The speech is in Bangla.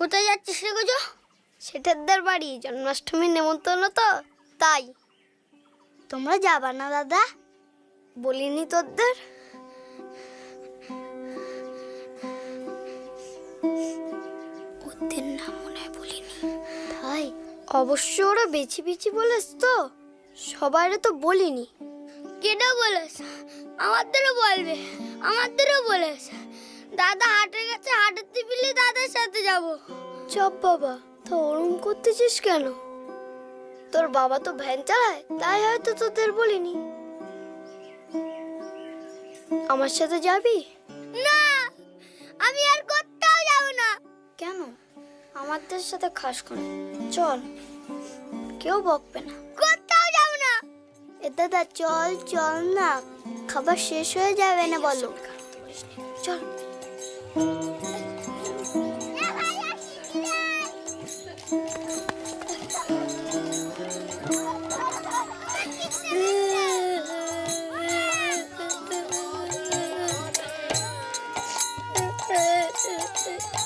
কোথায় যাচ্ছিস রে গোজো? সেটারদার বাড়ি জন্মাষ্টমীর নেমন্তন্ন তো, তাই। তোমরা যাবা না দাদা? বলিনি তোদের? ওদের নাম মনে বলিনি। তাই? অবশ্য ওরা বেছি বেছি বলেস তো। সবাইরে তো বলিনি। কেটা বলেস আমাদেরও বলবে। আমাদেরও বলেস দাদা হাটে গেছে, হাটের টিপিলে দাদার সাথে যাব। চপ বাবা তো ওরম করতেছিস কেন? তোর বাবা তো ভ্যান চালায় তাই হয়তো তোদের বলিনি। আমার সাথে যাবি? না আমি আর কোথাও যাব না। কেন? আমাদের সাথে খাস করে। চল কেউ বকবে না। কোথাও যাব না। এ দাদা চল চল না। খাবার শেষ হয়ে যাবে না বলো। চল। Thank you.